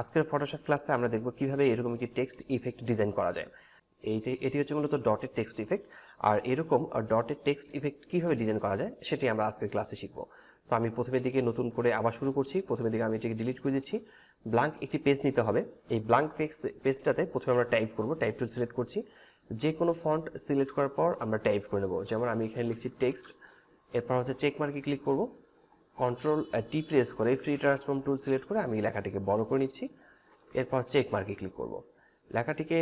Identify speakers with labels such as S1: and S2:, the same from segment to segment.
S1: আজকের ফটোশপ ক্লাসে আমরা দেখব কীভাবে এরকম একটি টেক্সট ইফেক্ট ডিজাইন করা যায়। এইটি, এটি হচ্ছে মূলত ডটের টেক্সট ইফেক্ট আর এরকম ডটের টেক্সট ইফেক্ট কীভাবে ডিজাইন করা যায়, সেটি আমরা আজকের ক্লাসে শিখব। তো আমি প্রথমের দিকে নতুন করে আবার শুরু করছি, প্রথমের দিকে আমি এটিকে ডিলিট করে দিচ্ছি। ব্ল্যাঙ্ক একটি পেজ নিতে হবে। এই ব্ল্যাঙ্ক পেজ পেজটাতে প্রথমে আমরা টাইপ করব টাইপ টুল সিলেক্ট করছি। যে কোনো ফন্ট সিলেক্ট করার পর আমরা টাইপ করে নেব। যেমন আমি এখানে লিখছি টেক্সট এরপর হচ্ছে চেক মার্কে ক্লিক করব। কন্ট্রোল টি প্রেস করে ফ্রি ট্রান্সফর্ম টুল সিলেক্ট করে আমি লেখাটিকে বড় করে নিচ্ছি। এরপর চেক মার্কে ক্লিক করব। লেখাটিকে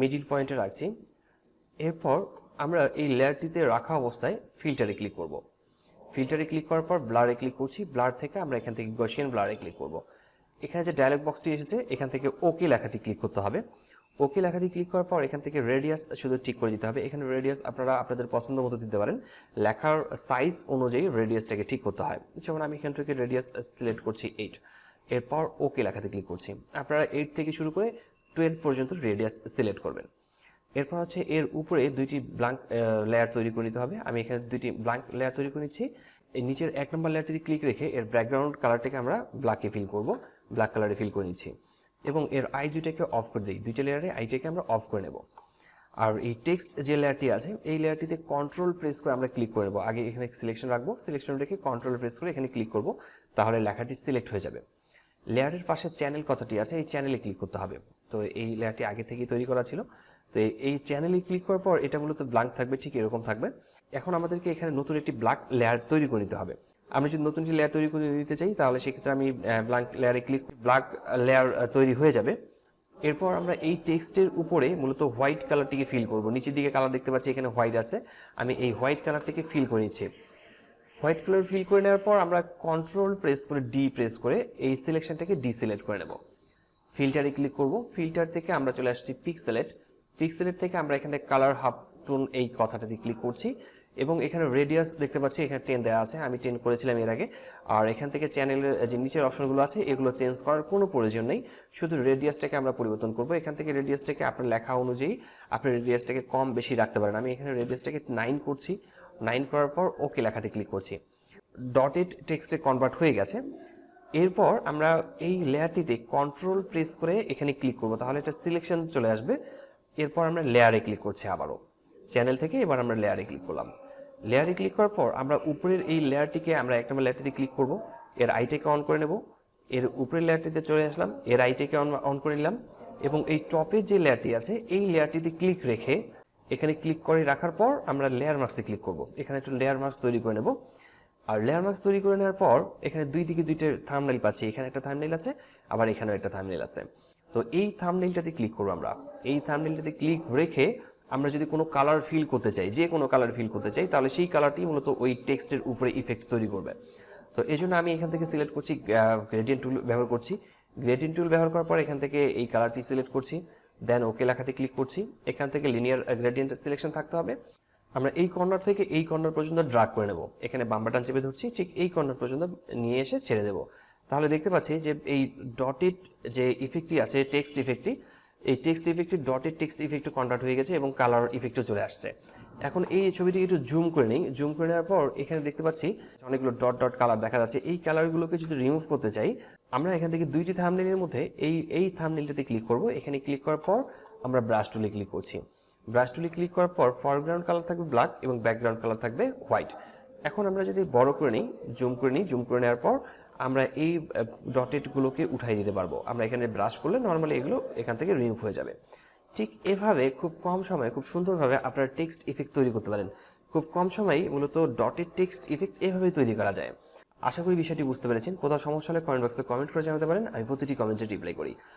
S1: মিডিল পয়েন্টে রাখছি। এরপর আমরা এই লেয়ারটিতে রাখা অবস্থায় ফিল্টারে ক্লিক করব। ফিল্টারে ক্লিক করার পর ব্লারে ক্লিক করছি। ব্লার থেকে আমরা এখান থেকে গসিয়ান ব্লারে ক্লিক করব। এখানে যে ডায়লগ বক্সটি এসেছে, এখান থেকে ওকে লেখাটি ক্লিক করতে হবে। ওকে লেখাটি ক্লিক করার পর এখান থেকে রেডিয়াস শুধু ঠিক করে দিতে হবে। এখানে রেডিয়াস আপনারা আপনাদের পছন্দ মতো দিতে পারেন। লেখার সাইজ অনুযায়ী রেডিয়াসটাকে ঠিক করতে হয়। যেমন আমি এখান থেকে রেডিয়াস সিলেক্ট করছি এইট এরপর ওকে লেখাতে ক্লিক করছি। আপনারা এইট থেকে শুরু করে টুয়েলভ পর্যন্ত রেডিয়াস সিলেক্ট করবেন। এরপর হচ্ছে এর উপরে দুইটি ব্ল্যাঙ্ক লেয়ার তৈরি করে নিতে হবে। আমি এখানে দুইটি ব্ল্যাঙ্ক লেয়ার তৈরি করে নিচ্ছি। নিচের এক নম্বর লেয়ারটিতে ক্লিক রেখে এর ব্যাকগ্রাউন্ড কালারটাকে আমরা ব্ল্যাকে ফিল করব। ব্ল্যাক কালারে ফিল করে নিচ্ছি। এবং এর আই দুইটাকে অফ করে দিই। দুইটা লেয়ারে আইটাকে আমরা অফ করে নেব। আর এই টেক্সট যে লেয়ারটি আছে, এই লেয়ারটিতে কন্ট্রোল প্রেস করে আমরা ক্লিক করে নেব। আগে এখানে সিলেকশন রাখব সিলেকশন রেখে কন্ট্রোল প্রেস করে এখানে ক্লিক করব, তাহলে লেখাটি সিলেক্ট হয়ে যাবে। লেয়ারের পাশে চ্যানেল কথাটি আছে, এই চ্যানেলে ক্লিক করতে হবে। তো এই লেয়ারটি আগে থেকেই তৈরি করা ছিল। তো এই- চ্যানেলে ক্লিক করার পর এটা মূলত ব্ল্যাঙ্ক থাকবে, ঠিক এরকম থাকবে। এখন আমাদেরকে এখানে নতুন একটি ব্ল্যাক লেয়ার তৈরি করে নিতে হবে। আমরা যদি নতুন একটি লেয়ার তৈরি করে নিতে চাই, তাহলে সেক্ষেত্রে আমি ব্ল্যাঙ্ক লেয়ারে ক্লিক ব্ল্যাক লেয়ার তৈরি হয়ে যাবে। এরপর আমরা এই টেক্সটের উপরে মূলত হোয়াইট কালারটিকে ফিল করব। নিচের দিকে কালার দেখতে পাচ্ছি, এখানে হোয়াইট আছে। আমি এই হোয়াইট কালারটিকে ফিল করে নিচ্ছি। হোয়াইট কালার ফিল করে নেওয়ার পর আমরা কন্ট্রোল প্রেস করে ডি প্রেস করে এই সিলেকশনটাকে ডি সিলেক্ট করে নেব। ফিল্টারে ক্লিক করব। ফিল্টার থেকে আমরা চলে আসছি পিক্সেলেট পিক্সেলেট থেকে আমরা এখানে কালার হাফ টোন এই কথাটাতে ক্লিক করছি। এবং এখানে রেডিয়াস দেখতে পাচ্ছি, এখানে টেন দেওয়া আছে, আমি টেন করেছিলাম এর আগে। আর এখান থেকে চ্যানেলের যে নিচের অপশনগুলো আছে, এগুলো চেঞ্জ করার কোনো প্রয়োজন নেই। শুধু রেডিয়াসটাকে আমরা পরিবর্তন করব। এখান থেকে রেডিয়াসটাকে আপনার লেখা অনুযায়ী আপনি রেডিয়াসটাকে কম বেশি রাখতে পারেন। আমি এখানে রেডিয়াসটাকে নাইন করছি। নাইন করার পর ওকে লেখাতে ক্লিক করছি। ডটেড টেক্সটে কনভার্ট হয়ে গেছে। এরপর আমরা এই লেয়ারটিতে কন্ট্রোল প্রেস করে এখানে ক্লিক করব। তাহলে এটা সিলেকশন চলে আসবে। এরপর আমরা লেয়ারে ক্লিক করছি আবারও। চ্যানেল থেকে এবার আমরা লেয়ারে ক্লিক করলাম। লেয়ারে ক্লিক করার পর আমরা উপরের এই লেয়ারটিকে আমরা এক নম্বর লেয়ারটিতে ক্লিক করব। এর আইটেকে অন করে নেব। এর উপরের লেয়ারটিতে চলে আসলাম। এর আইটেকে অন অন করে নিলাম। এবং এই টপের যে লেয়ারটি আছে, এই লেয়ারটিতে ক্লিক রেখে এখানে ক্লিক করে রাখার পর আমরা লেয়ার মার্কসে ক্লিক করব। এখানে একটু লেয়ার মার্কস তৈরি করে নেব। আর লেয়ার মার্কস তৈরি করে নেওয়ার পর এখানে দুই দিকে দুইটা থামনেল পাচ্ছি। এখানে একটা থামনেল আছে, আবার এখানেও একটা থামনেল আছে। তো এই থামনেলটাতে ক্লিক করব আমরা। এই থামনেলটাতে ক্লিক রেখে আমরা যদি কোনো কালার ফিল করতে চাই, যে কোনো কালার ফিল করতে চাই, তাহলে সেই কালারটি মূলত ওই টেক্সটের উপরে ইফেক্ট তৈরি করবে। তো এই জন্য আমি এখান থেকে সিলেক্ট করছি গ্রেডিয়েন্ট টুল ব্যবহার করছি। গ্রেডিয়েন্ট টুল ব্যবহার করার পর এখান থেকে এই কালারটি সিলেক্ট করছি। দেন ওকে লেখাতে ক্লিক করছি। এখান থেকে লিনিয়ার গ্রেডিয়েন্ট সিলেকশন থাকতে হবে। আমরা এই কর্নার থেকে এই কর্নার পর্যন্ত ড্রাগ করে নেব। এখানে বাম বাটন চেপে ধরছি, ঠিক এই কর্নার পর্যন্ত নিয়ে এসে ছেড়ে দেব। তাহলে দেখতে পাচ্ছি যে এই ডটেড যে ইফেক্টটি আছে টেক্সট ইফেক্টটি এই টেক্সট ইফেক্টটি ডটেড টেক্সট ইফেক্টে কনভার্ট হয়ে গেছে এবং কালার ইফেক্টও চলে আসছে। এখন এই ছবিটিকে একটু জুম করে নিই। জুম করে নেওয়ার পর এখানে দেখতে পাচ্ছি অনেকগুলো ডট ডট কালার দেখা যাচ্ছে। এই কালারগুলোকে যদি রিমুভ করতে চাই, আমরা এখান থেকে দুইটি থামনেলের মধ্যে এই এই থামনেলটাতে ক্লিক করব। এখানে ক্লিক করার পর আমরা ব্রাশ টুলে ক্লিক করছি। ব্রাশ টুলে ক্লিক করার পর ফরগ্রাউন্ড কালার থাকবে ব্ল্যাক এবং ব্যাকগ্রাউন্ড কালার থাকবে হোয়াইট এখন আমরা যদি বড় করে নিই জুম করে নিই জুম করে নেওয়ার পর আমরা এই ডটেটগুলোকে উঠাই দিতে পারব। আমরা এখানে ব্রাশ করলে নর্মালি এগুলো এখান থেকে রিমুভ হয়ে যাবে। ঠিক এভাবে খুব কম সময়ে, খুব সুন্দরভাবে আপনার টেক্সট ইফেক্ট তৈরি করতে পারেন। খুব কম সময়েই মূলত ডটেড টেক্সট ইফেক্ট এভাবে তৈরি করা যায়। আশা করি বিষয়টি বুঝতে পেরেছেন। কোথাও সমস্যা হলে কমেন্ট বক্সে কমেন্ট করে জানাতে পারেন। আমি প্রতিটি কমেন্টে রিপ্লাই করি।